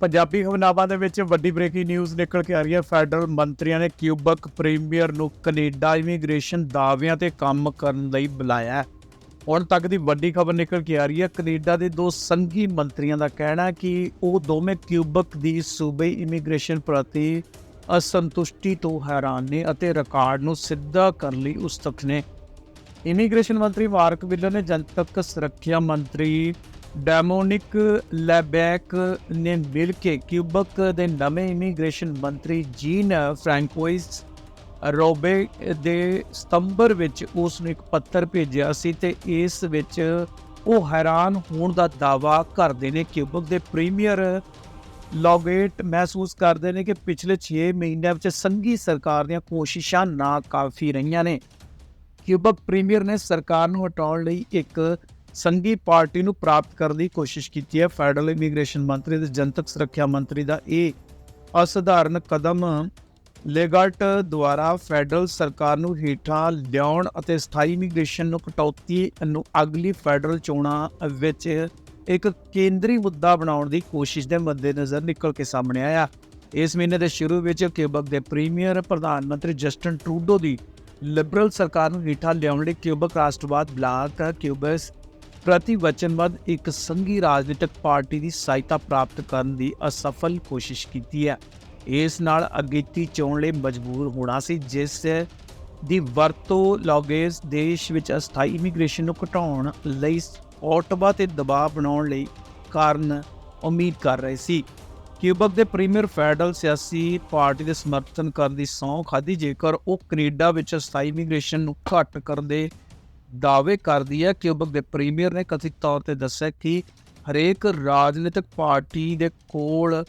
ਪੰਜਾਬੀ ਖਬਰਾਂ ਦੇ ਵਿੱਚ ਵੱਡੀ ਬ੍ਰੇਕਿੰਗ ਨਿਊਜ਼ ਨਿਕਲ ਕੇ ਆ ਰਹੀ ਹੈ। ਫੈਡਰਲ ਮੰਤਰੀਆਂ ਨੇ ਕਿਊਬਕ ਪ੍ਰੀਮੀਅਰ ਨੂੰ ਕੈਨੇਡਾ ਇਮੀਗ੍ਰੇਸ਼ਨ ਦਾਅਵਿਆਂ ਤੇ ਕੰਮ ਕਰਨ ਲਈ ਬੁਲਾਇਆ ਹੁਣ ਤੱਕ ਦੀ ਵੱਡੀ ਖਬਰ ਨਿਕਲ ਕੇ ਆ ਰਹੀ ਹੈ। ਕੈਨੇਡਾ ਦੇ ਦੋ ਸੰਘੀ ਮੰਤਰੀਆਂ ਦਾ ਕਹਿਣਾ ਕਿ ਉਹ ਦੋਵੇਂ ਕਿਊਬਕ ਦੀ ਸੂਬੇ ਇਮੀਗ੍ਰੇਸ਼ਨ ਪ੍ਰਤੀ ਅਸੰਤੁਸ਼ਟੀ ਤੋਂ ਹੈਰਾਨ ਨੇ ਅਤੇ ਰਿਕਾਰਡ ਨੂੰ ਸਿੱਧਾ ਕਰਨ ਲਈ ਉਤਸੁਕ ਨੇ। ਇਮੀਗ੍ਰੇਸ਼ਨ ਮੰਤਰੀ ਮਾਰਕ ਵਿਲਰ ਨੇ ਜਨਤਕ ਸੁਰੱਖਿਆ ਮੰਤਰੀ ਡੈਮੋਨਿਕ ਲੈਬੈਕ ਨੇ ਮਿਲ ਕੇ ਕਿਊਬਕ ਦੇ ਨਵੇਂ ਇਮੀਗ੍ਰੇਸ਼ਨ ਮੰਤਰੀ ਜੀਨ ਫ੍ਰੈਂਕੋਇਸ ਰੋਬੇ ਦੇ ਸਤੰਬਰ ਵਿੱਚ ਉਸ ਨੂੰ ਇੱਕ ਪੱਤਰ ਭੇਜਿਆ ਸੀ ਤੇ ਇਸ ਵਿੱਚ ਉਹ ਹੈਰਾਨ ਹੋਣ ਦਾ ਦਾਵਾ ਕਰਦੇ ਨੇ। ਕਿਊਬਕ ਦੇ ਪ੍ਰੀਮੀਅਰ ਲੌਗੇਟ ਮਹਿਸੂਸ ਕਰਦੇ ਨੇ ਕਿ ਪਿਛਲੇ 6 ਮਹੀਨਿਆਂ ਵਿੱਚ ਸੰਘੀ ਸਰਕਾਰ ਦੀਆਂ ਕੋਸ਼ਿਸ਼ਾਂ ਨਾ ਕਾਫੀ ਰਹੀਆਂ ਨੇ। ਕਿਊਬਕ ਪ੍ਰੀਮੀਅਰ ਨੇ ਸਰਕਾਰ ਨੂੰ ਹਟਾਉਣ ਲਈ ਇੱਕ ਸੰਘੀ ਪਾਰਟੀ ਨੂੰ ਪ੍ਰਾਪਤ ਕਰਨ ਦੀ ਕੋਸ਼ਿਸ਼ ਕੀਤੀ ਹੈ। ਫੈਡਰਲ ਇਮੀਗ੍ਰੇਸ਼ਨ ਮੰਤਰੀ ਤੇ ਜਨਤਕ ਸੁਰੱਖਿਆ ਮੰਤਰੀ ਦਾ ਇਹ ਅਸਧਾਰਨ ਕਦਮ ਲੇਗਾਰਟ ਦੁਆਰਾ ਫੈਡਰਲ ਸਰਕਾਰ ਨੂੰ ਹੇਠਾਂ ਲਿਆਉਣ ਅਤੇ ਸਥਾਈ ਇਮੀਗ੍ਰੇਸ਼ਨ ਨੂੰ ਕਟੌਤੀ ਨੂੰ ਅਗਲੀ ਫੈਡਰਲ ਚੋਣਾਂ ਵਿੱਚ ਇੱਕ ਕੇਂਦਰੀ ਮੁੱਦਾ ਬਣਾਉਣ ਦੀ ਕੋਸ਼ਿਸ਼ ਦੇ ਮੱਦੇਨਜ਼ਰ ਨਿਕਲ ਕੇ ਸਾਹਮਣੇ ਆਇਆ। ਇਸ ਮਹੀਨੇ ਦੇ ਸ਼ੁਰੂ ਵਿੱਚ ਕਿਊਬਕ ਦੇ ਪ੍ਰੀਮੀਅਰ ਪ੍ਰਧਾਨ ਮੰਤਰੀ ਜਸਟਨ ਟਰੂਡੋ ਦੀ ਲਿਬਰਲ ਸਰਕਾਰ ਨੂੰ ਹੇਠਾਂ ਲਿਆਉਣ ਲਈ ਕਿਊਬਕ ਰਾਸ਼ਟਰਵਾਦ ਬਲਾਕ ਕਿਊਬਸ ਪ੍ਰਤੀ ਵਚਨਬੱਧ ਇੱਕ ਸੰਘੀ ਰਾਜਨੀਤਿਕ ਪਾਰਟੀ ਦੀ ਸਹਾਇਤਾ ਪ੍ਰਾਪਤ ਕਰਨ ਦੀ ਅਸਫਲ ਕੋਸ਼ਿਸ਼ ਕੀਤੀ ਹੈ ਇਸ ਨਾਲ ਅਗੇਤੀ ਚੋਣ ਲਈ ਮਜਬੂਰ ਹੋਣਾ ਸੀ ਜਿਸ ਦੀ ਵਰਤੋਂ ਲੌਗੇਸ ਦੇਸ਼ ਵਿੱਚ ਅਸਥਾਈ ਇਮੀਗ੍ਰੇਸ਼ਨ ਨੂੰ ਘਟਾਉਣ ਲਈ ਓਟਵਾ ਤੇ ਦਬਾਅ ਬਣਾਉਣ ਲਈ ਕਾਰਨ ਉਮੀਦ ਕਰ ਰਹੇ ਸੀ ਕਿਊਬਕ ਦੇ ਪ੍ਰੀਮੀਅਰ ਫੈਡਰਲ ਸਿਆਸੀ ਪਾਰਟੀ ਦੇ ਸਮਰਥਨ ਕਰਨ ਦੀ ਸਹੁੰ ਖਾਦੀ ਜੇਕਰ ਉਹ ਕੈਨੇਡਾ ਵਿੱਚ ਸਥਾਈ ਇਮੀਗ੍ਰੇਸ਼ਨ ਨੂੰ ਘੱਟ ਕਰਨ ਦੇ ਦਾਅਵੇ ਕਰਦੀ ਹੈ ਕਿਊਬਕ ਦੇ ਪ੍ਰੀਮੀਅਰ ਨੇ ਕਥਿਤ ਤੌਰ ਤੇ ਦੱਸਿਆ ਕਿ ਹਰੇਕ ਰਾਜਨੀਤਿਕ ਪਾਰਟੀ ਦੇ ਕੋਲ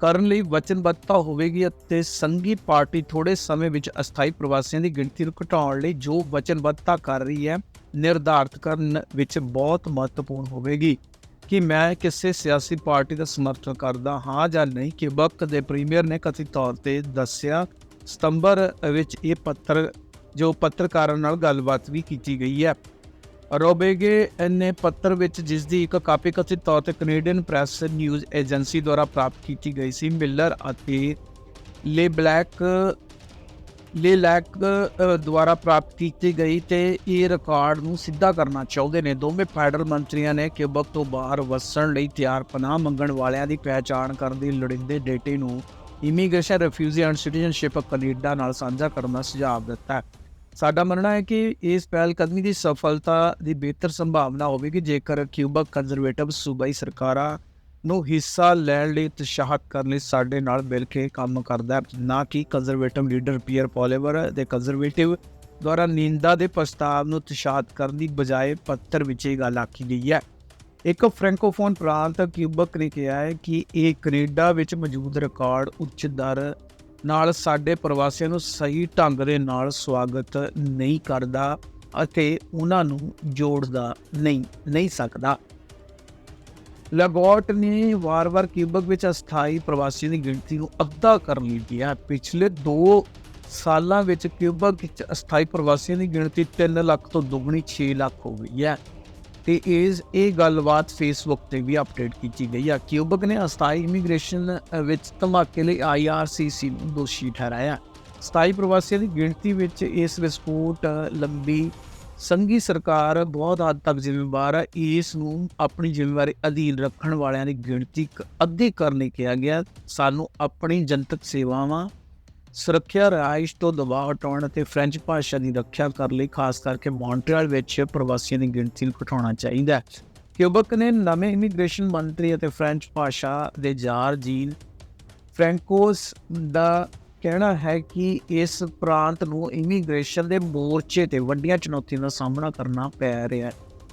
ਕਰਨ ਲਈ ਵਚਨਬੱਧਤਾ ਹੋਵੇਗੀ ਅਤੇ ਸੰਘੀ ਪਾਰਟੀ ਥੋੜੇ ਸਮੇਂ ਵਿੱਚ ਅਸਥਾਈ ਪ੍ਰਵਾਸੀਆਂ ਦੀ ਗਿਣਤੀ ਨੂੰ ਘਟਾਉਣ ਲਈ ਜੋ ਵਚਨਬੱਧਤਾ ਕਰ ਰਹੀ ਹੈ, ਨਿਰਧਾਰਤ ਕਰਨ ਵਿੱਚ ਬਹੁਤ ਮਹੱਤਵਪੂਰਨ ਹੋਵੇਗੀ। ਕਿ ਮੈਂ ਕਿਸੇ ਸਿਆਸੀ ਪਾਰਟੀ ਦਾ ਸਮਰਥਨ ਕਰਦਾ ਹਾਂ ਜਾਂ ਨਹੀਂ? ਕਿ ਵਕਤ ਦੇ ਪ੍ਰੀਮੀਅਰ ਨੇ ਕਥਿਤ ਤੌਰ ਤੇ ਦੱਸਿਆ, ਸਤੰਬਰ ਵਿੱਚ ਇਹ ਪੱਤਰ ਜੋ ਪੱਤਰਕਾਰਾਂ ਨਾਲ ਗੱਲਬਾਤ ਵੀ ਕੀਤੀ ਗਈ ਹੈ। ਰੋਬੇਗੇ ਨੇ ਪੱਤਰ ਵਿੱਚ ਜਿਸ ਦੀ ਇੱਕ ਕਾਪੀ ਕਥਿਤ ਤੌਰ ਤੇ ਕੈਨੇਡੀਅਨ ਪ੍ਰੈਸ ਨਿਊਜ਼ ਏਜੰਸੀ ਦੁਆਰਾ ਪ੍ਰਾਪਤ ਕੀਤੀ ਗਈ ਸੀ ਮਿਲਰ ਅਤੇ ਲੇ ਬਲੈਕ ਲੇ ਲੈਕ ਦੁਆਰਾ ਪ੍ਰਾਪਤ ਕੀਤੀ ਗਈ ਤੇ ਇਹ ਰਿਕਾਰਡ ਨੂੰ ਸਿੱਧਾ ਕਰਨਾ ਚਾਹੁੰਦੇ ਨੇ। ਦੋਵੇਂ ਫੈਡਰਲ ਮੰਤਰੀਆਂ ਨੇ ਕਿਊਬਕ ਤੋਂ ਬਾਹਰ ਵਸਣ ਲਈ ਤਿਆਰ ਪਨਾਹ ਮੰਗਣ ਵਾਲਿਆਂ ਦੀ ਪਹਿਚਾਣ ਕਰਨ ਦੀ ਲੋੜੀਂਦੇ ਡੇਟੇ ਨੂੰ immigration refugee and citizenship Canada ਨਾਲ ਸਾਂਝਾ ਕਰਨ ਦਾ ਸੁਝਾਅ ਦਿੱਤਾ ਹੈ। ਸਾਡਾ ਮੰਨਣਾ ਹੈ ਕਿ ਇਸ ਪਹਿਲ ਕਦਮੀ ਦੀ ਸਫਲਤਾ ਦੀ ਬਿਹਤਰ ਸੰਭਾਵਨਾ ਹੋਵੇਗੀ, ਜੇਕਰ ਕਿਊਬਕ ਕੰਜ਼ਰਵੇਟਿਵ ਸੂਬਾਈ ਸਰਕਾਰਾਂ ਨੂੰ ਹਿੱਸਾ ਲੈਣ ਲਈ ਉਤਸ਼ਾਹਤ ਕਰਨ ਲਈ ਸਾਡੇ ਨਾਲ ਮਿਲ ਕੇ ਕੰਮ ਕਰਦਾ ਹੈ, ਨਾ ਕਿ ਕੰਜ਼ਰਵੇਟਿਵ ਲੀਡਰ ਪੀਅਰ ਪੋਲੀਵਰ ਦੇ ਕੰਜ਼ਰਵੇਟਿਵ ਦੁਆਰਾ ਨਿੰਦਾ ਦੇ ਪ੍ਰਸਤਾਵ ਨੂੰ ਉਤਸ਼ਾਹਤ ਕਰਨ ਦੀ ਬਜਾਏ ਪੱਤਰ ਵਿੱਚ ਇਹ ਗੱਲ ਆਖੀ ਗਈ ਹੈ। ਇੱਕ ਫ੍ਰੈਂਕੋਫੋਨ ਪ੍ਰਾਂਤ ਕਿਊਬਕ ਨੇ ਕਿਹਾ ਹੈ ਕਿ ਇਹ ਕੈਨੇਡਾ ਵਿੱਚ ਮੌਜੂਦ ਰਿਕਾਰਡ ਉੱਚ ਦਰ ਨਾਲ ਸਾਡੇ ਪ੍ਰਵਾਸੀਆਂ ਨੂੰ ਸਹੀ ਢੰਗ ਦੇ ਨਾਲ ਸਵਾਗਤ ਨਹੀਂ ਕਰਦਾ ਅਤੇ ਉਹਨਾਂ ਨੂੰ ਜੋੜਦਾ ਨਹੀਂ ਨਹੀਂ ਸਕਦਾ। ਲਗੋਟ ਨੇ ਵਾਰ-ਵਾਰ ਕਿਊਬਕ ਵਿੱਚ ਅਸਥਾਈ ਪ੍ਰਵਾਸੀਆਂ ਦੀ ਗਿਣਤੀ ਨੂੰ ਅੱਧਾ ਕਰਨ ਲਈ ਕਿਹਾ ਪਿਛਲੇ 2 ਸਾਲਾਂ ਵਿੱਚ ਕਿਊਬਕ ਵਿੱਚ ਅਸਥਾਈ ਪ੍ਰਵਾਸੀਆਂ ਦੀ ਗਿਣਤੀ 3 ਲੱਖ ਤੋਂ ਦੁੱਗਣੀ 6 ਲੱਖ ਹੋ ਗਈ ਹੈ। ਤੇ ਇਸ, ਇਹ ਗੱਲਬਾਤ ਫੇਸਬੁੱਕ ਤੇ ਵੀ ਅਪਡੇਟ ਕੀਤੀ ਗਈ ਆ ਕਿਊਬਕ ਨੇ ਅਸਥਾਈ ਇਮੀਗ੍ਰੇਸ਼ਨ ਵਿੱਚ ਧਮਾਕੇ ਲਈ ਆਈਆਰਸੀਸੀ ਨੂੰ ਦੋਸ਼ੀ ਠਹਿਰਾਇਆ। ਸਥਾਈ ਪ੍ਰਵਾਸੀਆਂ ਦੀ ਗਿਣਤੀ ਵਿੱਚ ਇਸ ਵਿਸਫੋਟ ਲੰਬੀ ਸੰਘੀ ਸਰਕਾਰ ਬਹੁਤ ਹੱਦ ਤੱਕ ਜ਼ਿੰਮੇਵਾਰ ਹੈ ਇਸ ਨੂੰ ਆਪਣੀ ਜ਼ਿੰਮੇਵਾਰੀ ਅਧੀਨ ਰੱਖਣ ਵਾਲਿਆਂ ਦੀ ਗਿਣਤੀ ਕ- ਅੱਧੀ ਕਰਨ ਲਈ ਕਿਹਾ ਗਿਆ। ਸਾਨੂੰ ਆਪਣੀ ਜਨਤਕ ਸੇਵਾਵਾਂ ਸੁਰੱਖਿਆ ਰਿਹਾਇਸ਼ ਤੋਂ ਦਬਾਅ ਹਟਾਉਣ ਅਤੇ ਫ੍ਰੈਂਚ ਭਾਸ਼ਾ ਦੀ ਰੱਖਿਆ ਕਰਨ ਲਈ, ਖਾਸ ਕਰਕੇ ਮੌਂਟਰੀਅਲ ਵਿੱਚ ਪ੍ਰਵਾਸੀਆਂ ਦੀ ਗਿਣਤੀ ਨੂੰ ਘਟਾਉਣਾ ਚਾਹੀਦਾ ਹੈ। ਕਿਊਬਕ ਨੇ ਨਵੇਂ ਇਮੀਗ੍ਰੇਸ਼ਨ ਮੰਤਰੀ ਅਤੇ ਫ੍ਰੈਂਚ ਭਾਸ਼ਾ ਦੇ ਜਾਰ ਜੀਨ ਫ੍ਰੈਂਕੋਸ ਦਾ ਕਹਿਣਾ ਹੈ ਕਿ ਇਸ ਪ੍ਰਾਂਤ ਨੂੰ ਇਮੀਗ੍ਰੇਸ਼ਨ ਦੇ ਮੋਰਚੇ ਤੇ ਵੱਡੀਆਂ ਚੁਣੌਤੀਆਂ ਦਾ ਸਾਹਮਣਾ ਕਰਨਾ ਪੈ ਰਿਹਾ ਹੈ।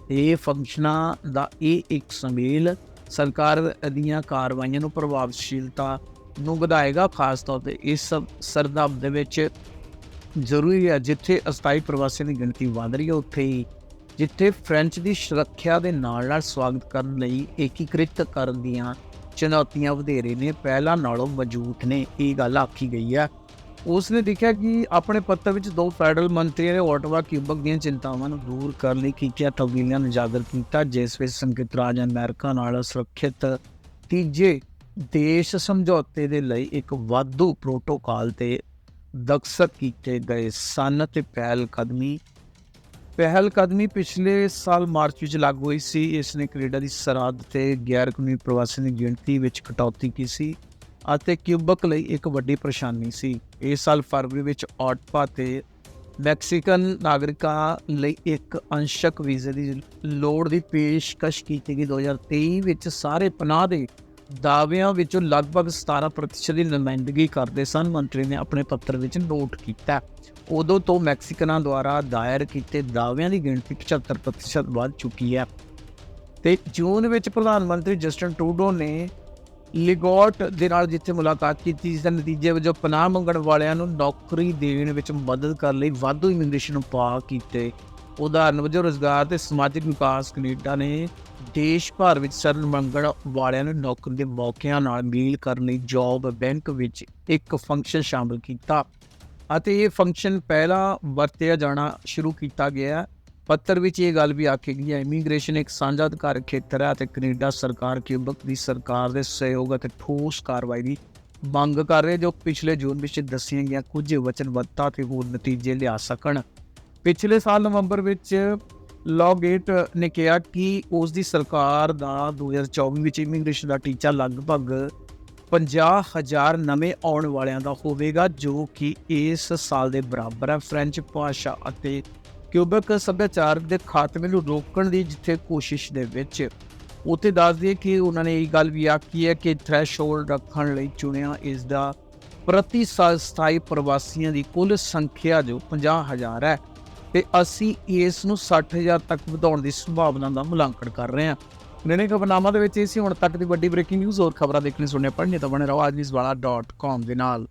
ਇਹ ਫੰਕਸ਼ਨਾਂ ਦਾ ਇਹ ਇੱਕ ਸਮੇਲ ਸਰਕਾਰ ਦੀਆਂ ਕਾਰਵਾਈਆਂ ਨੂੰ ਪ੍ਰਭਾਵਸ਼ੀਲਤਾ ਨੂੰ ਵਧਾਏਗਾ, ਖਾਸ ਤੌਰ ਤੇ ਇਸ ਸਰਦਮ ਦੇ ਵਿੱਚ ਜ਼ਰੂਰੀ ਹੈ ਜਿੱਥੇ ਅਸਥਾਈ ਪ੍ਰਵਾਸੀਆਂ ਦੀ ਗਿਣਤੀ ਵਧ ਰਹੀ ਹੈ, ਉੱਥੇ ਹੀ ਜਿੱਥੇ ਫ੍ਰੈਂਚ ਦੀ ਸੁਰੱਖਿਆ ਦੇ ਨਾਲ ਨਾਲ ਸਵਾਗਤ ਕਰਨ ਲਈ ਏਕੀਕ੍ਰਿਤ ਕਰਨ ਦੀਆਂ ਚੁਣੌਤੀਆਂ ਵਧੇਰੇ ਨੇ, ਪਹਿਲਾਂ ਨਾਲੋਂ ਮੌਜੂਦ ਨੇ, ਇਹ ਗੱਲ ਆਖੀ ਗਈ ਹੈ। ਉਸ ਨੇ ਦੇਖਿਆ ਕਿ ਆਪਣੇ ਪੱਤਰ ਵਿੱਚ ਦੋ ਫੈਡਰਲ ਮੰਤਰੀਆਂ ਨੇ ਓਟਵਾ ਕਿਊਬਕ ਦੀਆਂ ਚਿੰਤਾਵਾਂ ਨੂੰ ਦੂਰ ਕਰਨ ਲਈ ਕੀਤੀਆਂ ਤਬਦੀਲੀਆਂ ਨੂੰ ਉਜਾਗਰ ਕੀਤਾ, ਜਿਸ ਵਿੱਚ ਸੰਯੁਕਤ ਰਾਜ ਅਮਰੀਕਾ ਨਾਲ ਸੁਰੱਖਿਅਤ ਤੀਜੇ ਦੇਸ਼ ਸਮਝੌਤੇ ਦੇ ਲਈ ਇੱਕ ਵਾਧੂ ਪ੍ਰੋਟੋਕਾਲ ਤੇ ਦਸਤਖਤ ਕੀਤੇ ਗਏ ਸਨ ਤੇ ਪਹਿਲ ਕਦਮੀ ਪਹਿਲ ਕਦਮੀ ਪਿਛਲੇ ਸਾਲ ਮਾਰਚ ਵਿੱਚ ਲਾਗੂ ਹੋਈ ਸੀ। ਇਸ ਨੇ ਕੈਨੇਡਾ ਦੀ ਸਰਹੱਦ ਤੇ ਗੈਰ ਕਾਨੂੰਨੀ ਪ੍ਰਵਾਸੀਆਂ ਦੀ ਗਿਣਤੀ ਵਿੱਚ ਕਟੌਤੀ ਕੀਤੀ ਸੀ ਅਤੇ ਕਿਊਬਕ ਲਈ ਇੱਕ ਵੱਡੀ ਪਰੇਸ਼ਾਨੀ ਸੀ। ਇਸ ਸਾਲ ਫਰਵਰੀ ਵਿੱਚ ਔਟਪਾ ਤੇ ਮੈਕਸੀਕਨ ਨਾਗਰਿਕਾਂ ਲਈ ਇੱਕ ਅੰਸ਼ਕ ਵੀਜ਼ੇ ਦੀ ਲੋੜ ਦੀ ਪੇਸ਼ਕਸ਼ ਕੀਤੀ ਗਈ। 2023 ਵਿੱਚ ਸਾਰੇ ਪਨਾਹ ਦੇ ਦਾਅਵਿਆਂ ਵਿੱਚੋਂ ਲਗਭਗ 17% ਦੀ ਨੁਮਾਇੰਦਗੀ ਕਰਦੇ ਸਨ, ਮੰਤਰੀ ਨੇ ਆਪਣੇ ਪੱਤਰ ਵਿੱਚ ਨੋਟ ਕੀਤਾ। ਉਦੋਂ ਤੋਂ ਮੈਕਸੀਕਨਾਂ ਦੁਆਰਾ ਦਾਇਰ ਕੀਤੇ ਦਾਅਵਿਆਂ ਦੀ ਗਿਣਤੀ 75% ਵੱਧ ਚੁੱਕੀ ਹੈ। ਤੇ ਜੂਨ ਵਿੱਚ ਪ੍ਰਧਾਨ ਮੰਤਰੀ ਜਸਟਨ ਟਰੂਡੋ ਨੇ ਲਿਗੋਟ ਦੇ ਨਾਲ ਜਿੱਥੇ ਮੁਲਾਕਾਤ ਕੀਤੀ, ਜਿਸ ਦੇ ਨਤੀਜੇ ਵਜੋਂ ਪਨਾਹ ਮੰਗਣ ਵਾਲਿਆਂ ਨੂੰ ਨੌਕਰੀ ਦੇਣ ਵਿੱਚ ਮਦਦ ਕਰਨ ਲਈ ਵਾਧੂ ਇਮੀਗ੍ਰੇਸ਼ਨ ਉਪਾਅ ਕੀਤੇ। ਉਦਾਹਰਨ ਵਜੋਂ ਰੋਜ਼ਗਾਰ ਤੇ ਸਮਾਜਿਕ ਵਿਕਾਸ ਕੈਨੇਡਾ ਨੇ ਦੇਸ਼ ਭਰ ਵਿੱਚ ਸ਼ਰਨ ਮੰਗਣ ਵਾਲਿਆਂ ਨੂੰ ਨੌਕਰੀ ਦੇ ਮੌਕਿਆਂ ਨਾਲ ਮੀਲ ਕਰਨ ਲਈ ਜੌਬ ਬੈਂਕ ਵਿੱਚ ਇੱਕ ਫੰਕਸ਼ਨ ਸ਼ਾਮਲ ਕੀਤਾ। ਅਤੇ ਇਹ ਫੰਕਸ਼ਨ ਪਹਿਲਾਂ ਵਰਤਿਆ ਜਾਣਾ ਸ਼ੁਰੂ ਕੀਤਾ ਗਿਆ ਪੱਤਰ ਵਿੱਚ ਇਹ ਗੱਲ ਵੀ ਆਖੀ ਗਈ ਹੈ ਇਮੀਗ੍ਰੇਸ਼ਨ ਇੱਕ ਸਾਂਝਾ ਅਧਿਕਾਰ ਖੇਤਰ ਹੈ ਅਤੇ ਕੈਨੇਡਾ ਸਰਕਾਰ ਕਿਊਬਕ ਦੀ ਸਰਕਾਰ ਦੇ ਸਹਿਯੋਗ ਅਤੇ ਠੋਸ ਕਾਰਵਾਈ ਦੀ ਮੰਗ ਕਰ ਰਹੀ ਜੋ ਪਿਛਲੇ ਜੂਨ ਵਿੱਚ ਦੱਸੀਆਂ ਗਈਆਂ ਕੁਝ ਵਚਨਬੱਧਤਾ ਤੇ ਹੋਰ ਨਤੀਜੇ ਲਿਆ ਸਕਣ। ਪਿਛਲੇ ਸਾਲ ਨਵੰਬਰ ਵਿੱਚ ਲੌਗੇਟ ਨੇ ਕਿਹਾ ਕਿ ਉਸ ਦੀ ਸਰਕਾਰ ਦਾ 2024 ਵਿੱਚ ਇਮੀਗ੍ਰੇਸ਼ਨ ਦਾ ਟੀਚਾ ਲਗਭਗ 50000 ਨਵੇਂ ਆਉਣ ਵਾਲਿਆਂ ਦਾ ਹੋਵੇਗਾ, ਜੋ ਕਿ ਇਸ ਸਾਲ ਦੇ ਬਰਾਬਰ ਹੈ ਫ੍ਰੈਂਚ ਭਾਸ਼ਾ ਅਤੇ ਕਿਊਬਕ ਸੱਭਿਆਚਾਰ ਦੇ ਖਾਤਮੇ ਨੂੰ ਰੋਕਣ ਦੀ ਜਿੱਥੇ ਕੋਸ਼ਿਸ਼ ਦੇ ਵਿੱਚ, ਉੱਥੇ ਦੱਸ ਦਈਏ ਕਿ ਉਹਨਾਂ ਨੇ ਇਹ ਗੱਲ ਵੀ ਆਖੀ ਹੈ ਕਿ ਥ੍ਰੈਸ਼ਹੋਲਡ ਰੱਖਣ ਲਈ ਚੁਣਿਆ ਇਸ ਦਾ ਪ੍ਰਤੀ ਸਾਲ ਸਥਾਈ ਪ੍ਰਵਾਸੀਆਂ ਦੀ ਕੁੱਲ ਸੰਖਿਆ ਜੋ 50000 ਹੈ ਤੇ ਅਸੀਂ ਇਸ ਨੂੰ 60000 ਤੱਕ ਵਧਾਉਣ ਦੀ ਸੰਭਾਵਨਾ ਦਾ ਮੁਲਾਂਕਣ ਕਰ ਰਹੇ ਹਾਂ। ਨੇਨੇ ਖਬਰਨਾਮਾ ਦੇ ਵਿੱਚ ਇਹ ਸੀ, ਹੁਣ ਤੱਕ ਦੀ ਵੱਡੀ ਬ੍ਰੇਕਿੰਗ ਨਿਊਜ਼ ਹੋਰ ਖਬਰਾਂ ਦੇਖਣੀ ਸੁਣਨੇ ਪੜ੍ਹਨੀ ਤਾਂ ਬਣੇ ਰਹੋ ਆਜਨੀਸਵਾਲਾ.com ਦੇ ਨਾਲ।